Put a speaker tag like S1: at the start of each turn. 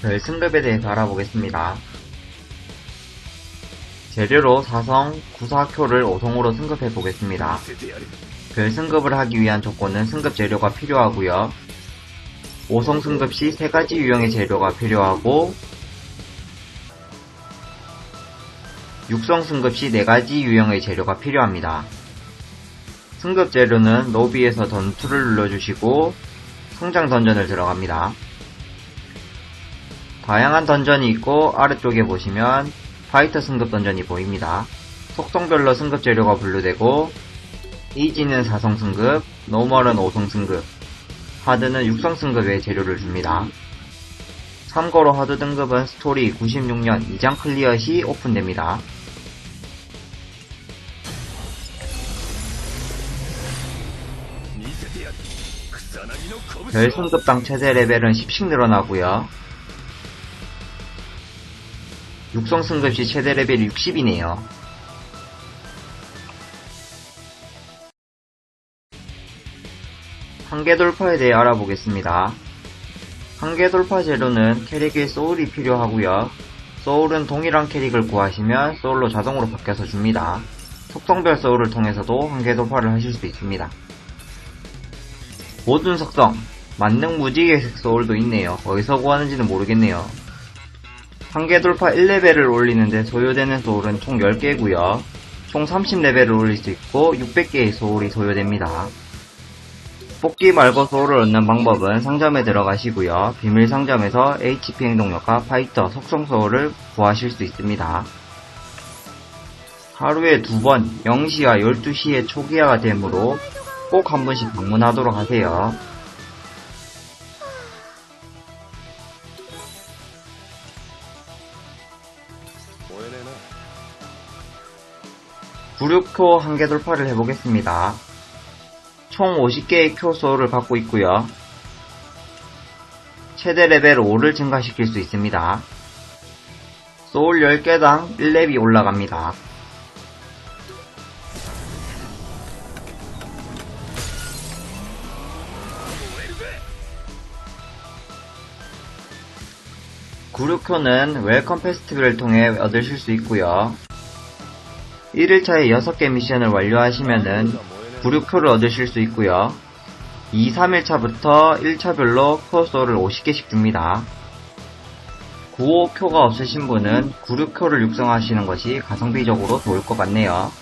S1: 별 승급에 대해서 알아보겠습니다. 재료로 4성 94쿄를 5성으로 승급해 보겠습니다. 별 승급을 하기 위한 조건은 승급 재료가 필요하고요. 5성 승급 시 3가지 유형의 재료가 필요하고 6성 승급 시 4가지 유형의 재료가 필요합니다. 승급 재료는 로비에서 던투를 눌러주시고 성장 던전을 들어갑니다. 다양한 던전이 있고 아래쪽에 보시면 파이터 승급 던전이 보입니다. 속성별로 승급 재료가 분류되고 이지는 4성 승급, 노멀은 5성 승급, 하드는 6성 승급의 재료를 줍니다. 참고로 하드 등급은 스토리 96년 2장 클리어 시 오픈됩니다. 별 승급당 최대 레벨은 10씩 늘어나고요. 육성 승급 시 최대 레벨이 60이네요. 한계 돌파에 대해 알아보겠습니다. 한계 돌파 재료는 캐릭의 소울이 필요하고요. 소울은 동일한 캐릭을 구하시면 소울로 자동으로 바뀌어서 줍니다. 속성별 소울을 통해서도 한계 돌파를 하실 수 있습니다. 모든 속성, 만능 무지개색 소울도 있네요. 어디서 구하는지는 모르겠네요. 한계 돌파 1레벨을 올리는데 소요되는 소울은 총 10개고요. 총 30레벨을 올릴 수 있고 600개의 소울이 소요됩니다. 뽑기 말고 소울을 얻는 방법은 상점에 들어가시고요. 비밀 상점에서 HP 행동력과 파이터 속성 소울을 구하실 수 있습니다. 하루에 두 번 0시와 12시에 초기화가 되므로 꼭 한 번씩 방문하도록 하세요. 구륙효 한계 돌파를 해보겠습니다. 총 50개의 쿄소를 갖고 있고요. 최대 레벨 5를 증가시킬 수 있습니다. 소울 10개당 1렙이 올라갑니다. 구륙효는 웰컴 페스티벌을 통해 얻으실 수 있고요. 1일차에 6개 미션을 완료하시면은 96표를 얻으실 수 있고요. 2, 3일차부터 1차별로 코어소를 50개씩 줍니다. 95표가 없으신 분은 96표를 육성하시는 것이 가성비적으로 좋을 것 같네요.